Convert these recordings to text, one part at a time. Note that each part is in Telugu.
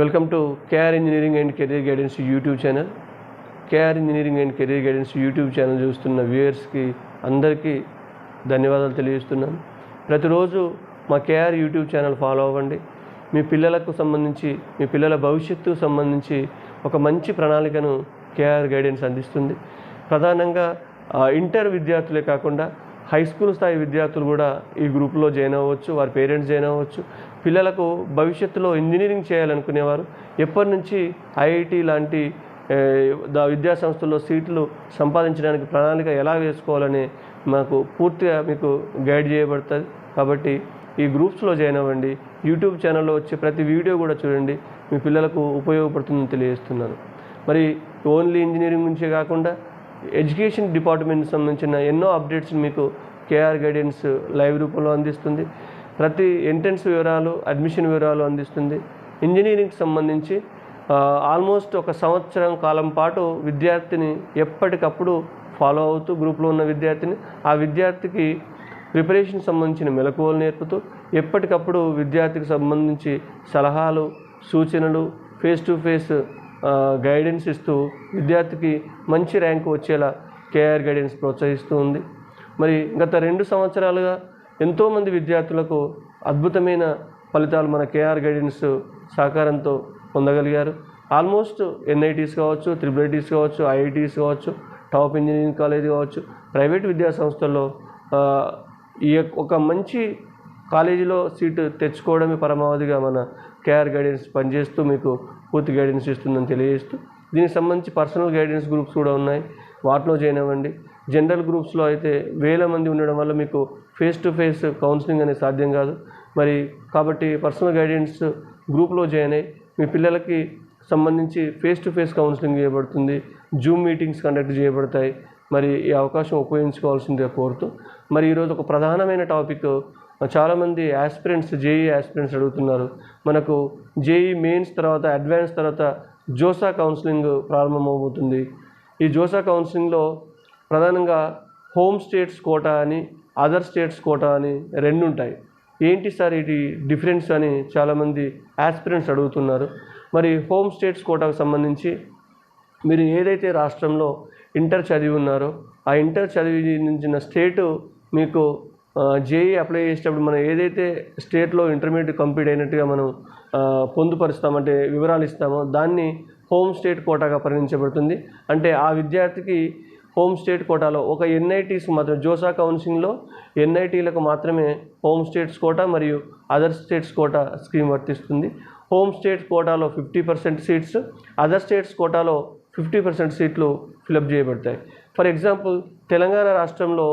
Welcome to KR engineering and career guidance YouTube channel. KR engineering and career guidance YouTube channel చూస్తున్న వ్యూయర్స్కి అందరికీ ధన్యవాదాలు తెలియజేస్తున్నాను. ప్రతిరోజు మా కేఆర్ యూట్యూబ్ ఛానల్ ఫాలో అవ్వండి. మీ పిల్లలకు సంబంధించి మీ పిల్లల భవిష్యత్తుకు సంబంధించి ఒక మంచి ప్రణాళికను కేఆర్ గైడెన్స్ అందిస్తుంది. ప్రధానంగా ఇంటర్ విద్యార్థులే కాకుండా హై స్కూల్ స్థాయి విద్యార్థులు కూడా ఈ గ్రూప్లో జాయిన్ అవ్వచ్చు వారి పేరెంట్స్ జాయిన్ అవ్వచ్చు. పిల్లలకు భవిష్యత్తులో ఇంజనీరింగ్ చేయాలనుకునేవారు. ఎప్పటి నుంచి ఐఐటి లాంటి దా విద్యా సంస్థల్లో సీట్లు సంపాదించడానికి ప్రణాళిక ఎలా వేసుకోవాలని మాకు పూర్తిగా మీకు గైడ్ చేయబడుతుంది. కాబట్టి ఈ గ్రూప్స్లో జాయిన్ అవ్వండి. యూట్యూబ్ ఛానల్లో వచ్చే ప్రతి వీడియో కూడా చూడండి. మీ పిల్లలకు ఉపయోగపడుతుందని తెలియజేస్తున్నాను. మరి ఓన్లీ ఇంజనీరింగ్ నుంచే కాకుండా ఎడ్యుకేషన్ డిపార్ట్మెంట్కి సంబంధించిన ఎన్నో అప్డేట్స్ మీకు కేఆర్ గైడెన్స్ లైవ్ రూపంలో అందిస్తుంది. ప్రతి ఎంట్రన్స్ వివరాలు అడ్మిషన్ వివరాలు అందిస్తుంది. ఇంజనీరింగ్కి సంబంధించి ఆల్మోస్ట్ ఒక సంవత్సరం కాలం పాటు విద్యార్థిని ఎప్పటికప్పుడు ఫాలో అవుతూ గ్రూప్లో ఉన్న విద్యార్థిని ఆ విద్యార్థికి ప్రిపరేషన్ సంబంధించిన మెలకువలు నేర్పుతూ ఎప్పటికప్పుడు విద్యార్థికి సంబంధించి సలహాలు సూచనలు ఫేస్ టు ఫేస్ గైడెన్స్ ఇస్తూ విద్యార్థికి మంచి ర్యాంకు వచ్చేలా కేఆర్ గైడెన్స్ ప్రోత్సహిస్తూ ఉంది. మరి గత రెండు సంవత్సరాలుగా ఎంతోమంది విద్యార్థులకు అద్భుతమైన ఫలితాలు మన కేఆర్ గైడెన్స్ సహకారంతో పొందగలిగారు. ఆల్మోస్ట్ ఎన్ఐటీస్ కావచ్చు త్రిబుల్ ఐటీస్ కావచ్చు ఐఐటీస్ కావచ్చు టాప్ ఇంజనీరింగ్ కాలేజ్ కావచ్చు ప్రైవేట్ విద్యా సంస్థల్లో ఈ యొక్క- ఒక మంచి కాలేజీలో సీటు తెచ్చుకోవడమే పరమావధిగా మన కేఆర్ గైడెన్స్ పనిచేస్తూ మీకు పూర్తి గైడెన్స్ ఇస్తుందని తెలియజేస్తూ దీనికి సంబంధించి పర్సనల్ గైడెన్స్ గ్రూప్స్ కూడా ఉన్నాయి. వాటిలో జాయిన్ అవ్వండి. జనరల్ గ్రూప్స్లో అయితే వేల మంది ఉండడం వల్ల మీకు ఫేస్ టు ఫేస్ కౌన్సిలింగ్ అనేది సాధ్యం కాదు. మరి కాబట్టి పర్సనల్ గైడెన్స్ గ్రూప్లో జాయిన్ అయ్యి మీ పిల్లలకి సంబంధించి ఫేస్ టు ఫేస్ కౌన్సిలింగ్ చేయబడుతుంది. జూమ్ మీటింగ్స్ కండక్ట్ చేయబడతాయి. మరి ఈ అవకాశం ఉపయోగించుకోవాల్సిందే కోరుతూ మరి ఈరోజు ఒక ప్రధానమైన టాపిక్ చాలామంది యాస్పిరెంట్స్ జేఈ యాస్పిరెంట్స్ అడుగుతున్నారు. మనకు జేఈ మెయిన్స్ తర్వాత అడ్వాన్స్ తర్వాత జోసా కౌన్సిలింగ్ ప్రారంభమవుతుంది. ఈ జోసా కౌన్సిలింగ్లో ప్రధానంగా హోమ్ స్టేట్స్ కోటా అని అదర్ స్టేట్స్ కోటా అని రెండు ఉంటాయి. ఏంటి సార్ ఇది డిఫరెన్స్ అని చాలామంది యాస్పిరెంట్స్ అడుగుతున్నారు. మరి హోమ్ స్టేట్స్ కోటాకు సంబంధించి మీరు ఏదైతే రాష్ట్రంలో ఇంటర్ చదివి ఉన్నారో ఆ ఇంటర్ చదివించిన స్టేటు మీకు జేఈ అప్లై చేసేటప్పుడు మనం ఏదైతే స్టేట్లో ఇంటర్మీడియట్ కంప్లీట్ అయినట్టుగా మనం పొందుపరుస్తామంటే వివరాలు ఇస్తామో దాన్ని హోమ్ స్టేట్ కోటాగా పరిగణించబడుతుంది. అంటే ఆ విద్యార్థికి హోమ్ స్టేట్ కోటాలో ఒక ఎన్ఐటీస్ మాత్రం జోసా కౌన్సిలింగ్లో ఎన్ఐటీలకు మాత్రమే హోమ్ స్టేట్స్ కోటా మరియు అదర్ స్టేట్స్ కోటా స్కీమ్ వర్తిస్తుంది. హోమ్ స్టేట్ కోటాలో fifty percent seats other states కోటాలో ఫిఫ్టీ పర్సెంట్ సీట్లు ఫిలప్ చేయబడతాయి. ఫర్ ఎగ్జాంపుల్ తెలంగాణ రాష్ట్రంలో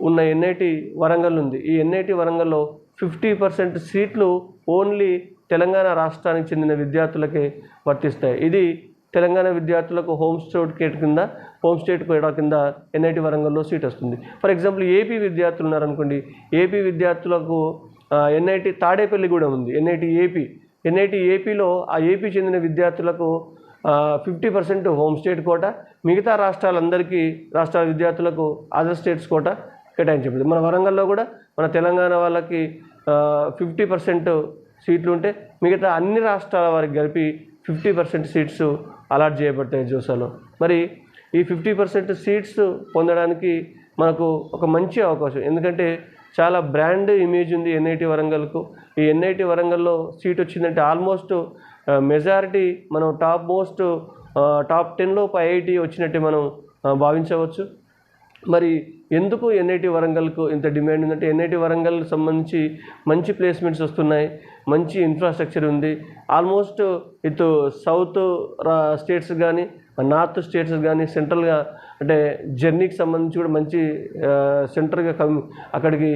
ఉన్న ఎన్ఐటి వరంగల్ ఉంది. ఈ ఎన్ఐటి వరంగల్లో ఫిఫ్టీ పర్సెంట్ సీట్లు ఓన్లీ తెలంగాణ రాష్ట్రానికి చెందిన విద్యార్థులకే వర్తిస్తాయి. ఇది తెలంగాణ విద్యార్థులకు హోమ్ స్టేట్ కేట్ కింద హోమ్ స్టేట్ కూడా కింద ఎన్ఐటి వరంగల్లో సీట్ వస్తుంది. ఫర్ ఎగ్జాంపుల్ ఏపీ విద్యార్థులు ఉన్నారనుకోండి ఏపీ విద్యార్థులకు ఎన్ఐటి తాడేపల్లి కూడా ఉంది ఎన్ఐటి ఏపీ. ఎన్ఐటి ఏపీలో ఆ ఏపీ చెందిన విద్యార్థులకు fifty percent home state quota మిగతా రాష్ట్రాలందరికీ రాష్ట్రాల విద్యార్థులకు అదర్ స్టేట్స్ కోట కేటాయించబడింది. మన వరంగల్లో కూడా మన తెలంగాణ వాళ్ళకి ఫిఫ్టీ పర్సెంట్ సీట్లు ఉంటే మిగతా అన్ని రాష్ట్రాల వారికి కలిపి ఫిఫ్టీ పర్సెంట్ సీట్స్ అలాట్ చేయబడతాయి జోసాలో. మరి ఈ ఫిఫ్టీ పర్సెంట్ సీట్స్ పొందడానికి మనకు ఒక మంచి అవకాశం. ఎందుకంటే చాలా బ్రాండ్ ఇమేజ్ ఉంది ఎన్ఐటి వరంగల్కు. ఈ ఎన్ఐటి వరంగల్లో సీట్ వచ్చిందంటే ఆల్మోస్ట్ మెజారిటీ మనం టాప్ మోస్ట్ టాప్ టెన్లో ఐఐటి వచ్చినట్టే మనం భావించవచ్చు. మరి ఎందుకు ఎన్ఐటి వరంగల్కు ఇంత డిమాండ్ ఉందంటే ఎన్ఐటి వరంగల్ సంబంధించి మంచి ప్లేస్మెంట్స్ వస్తున్నాయి మంచి ఇన్ఫ్రాస్ట్రక్చర్ ఉంది. ఆల్మోస్ట్ ఇటు సౌత్ రా స్టేట్స్ కానీ నార్త్ స్టేట్స్ కానీ సెంట్రల్గా అంటే జర్నీకి సంబంధించి కూడా మంచి సెంటర్గా కమ్ అక్కడికి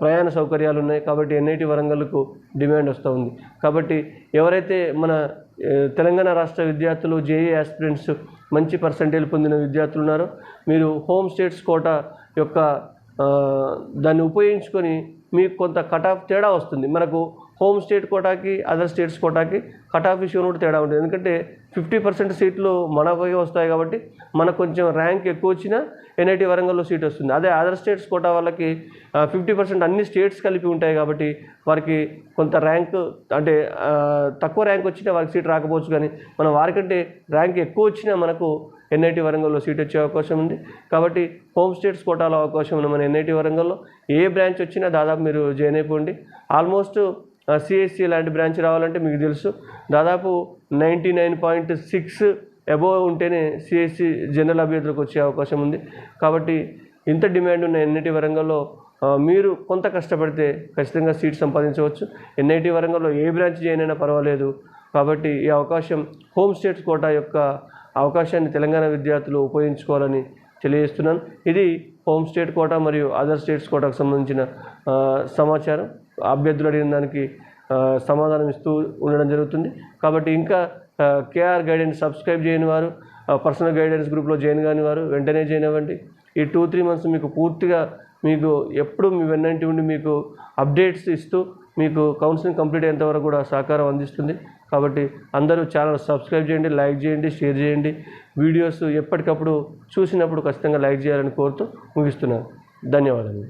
ప్రయాణ సౌకర్యాలు ఉన్నాయి కాబట్టి ఎన్ఐటి వరంగల్కు డిమాండ్ వస్తూ ఉంది. కాబట్టి ఎవరైతే మన తెలంగాణ రాష్ట్ర విద్యార్థులు జేఏ ఆస్పిరెంట్స్ మంచి పర్సంటేజ్ పొందిన విద్యార్థులు ఉన్నారో మీరు హోమ్ స్టేట్స్ కోట యొక్క దాన్ని ఉపయోగించుకొని మీకు కొంత కట్ ఆఫ్ తేడా వస్తుంది. మనకు హోమ్ స్టేట్ కోటాకి అదర్ స్టేట్స్ కోటాకి కట్ ఆఫ్ ఇష్యూ కూడా తేడా ఉంటుంది. ఎందుకంటే ఫిఫ్టీ పర్సెంట్ సీట్లు మనకే వస్తాయి కాబట్టి మనకు కొంచెం ర్యాంక్ ఎక్కువ వచ్చినా ఎన్ఐటి వరంగల్లో సీట్ వస్తుంది. అదే అదర్ స్టేట్స్ కోటా వాళ్ళకి ఫిఫ్టీ పర్సెంట్ అన్ని స్టేట్స్ కలిపి ఉంటాయి కాబట్టి వారికి కొంత ర్యాంక్ అంటే తక్కువ ర్యాంక్ వచ్చినా వారికి సీట్ రాకపోవచ్చు కానీ మనం వారికంటే ర్యాంక్ ఎక్కువ వచ్చినా మనకు ఎన్ఐటి వరంగల్లో సీట్ వచ్చే అవకాశం ఉంది. కాబట్టి హోమ్ స్టేట్స్ కోటాలో అవకాశం ఉంది మన ఎన్ఐటి వరంగల్లో ఏ బ్రాంచ్ వచ్చినా దాదాపు మీరు జాయిన్ అయిపోండి. ఆల్మోస్ట్ సిఎస్సి లాంటి బ్రాంచ్ రావాలంటే మీకు తెలుసు. దాదాపు ninety nine point six above ఉంటేనే సిఎస్సి జనరల్ అభ్యర్థులకు వచ్చే అవకాశం ఉంది. కాబట్టి ఇంత డిమాండ్ ఉన్న ఎన్ఐటి వరంగల్లో మీరు కొంత కష్టపడితే ఖచ్చితంగా సీట్ సంపాదించవచ్చు. ఎన్ఐటి వరంగల్లో ఏ బ్రాంచ్ చేయనైనా అయినా పర్వాలేదు. కాబట్టి ఈ అవకాశం హోమ్ స్టేట్స్ కోటా యొక్క అవకాశాన్ని తెలంగాణ విద్యార్థులు ఉపయోగించుకోవాలని తెలియజేస్తున్నాను. ఇది హోమ్ స్టేట్ కోటా మరియు అదర్ స్టేట్స్ కోటాకు సంబంధించిన సమాచారం. అభ్యర్థులు అడిగిన దానికి సమాధానం ఇస్తూ ఉండడం జరుగుతుంది. కాబట్టి ఇంకా కేఆర్ గైడెన్స్ సబ్స్క్రైబ్ చేయని వారు పర్సనల్ గైడెన్స్ గ్రూప్లో జాయిన్ కాని వారు వెంటనే జాయిన్ అవ్వండి. ఈ టూ త్రీ మంత్స్ మీకు పూర్తిగా మీకు ఎప్పుడు మీ వెన్నంటి ఉండి మీకు అప్డేట్స్ ఇస్తూ మీకు కౌన్సిలింగ్ కంప్లీట్ అయ్యేంత వరకు కూడా సహకారం అందిస్తుంది. కాబట్టి అందరూ ఛానల్ సబ్స్క్రైబ్ చేయండి లైక్ చేయండి షేర్ చేయండి. వీడియోస్ ఎప్పటికప్పుడు చూసినప్పుడు ఖచ్చితంగా లైక్ చేయాలని కోరుతూ ముగిస్తున్నాను. ధన్యవాదాలు.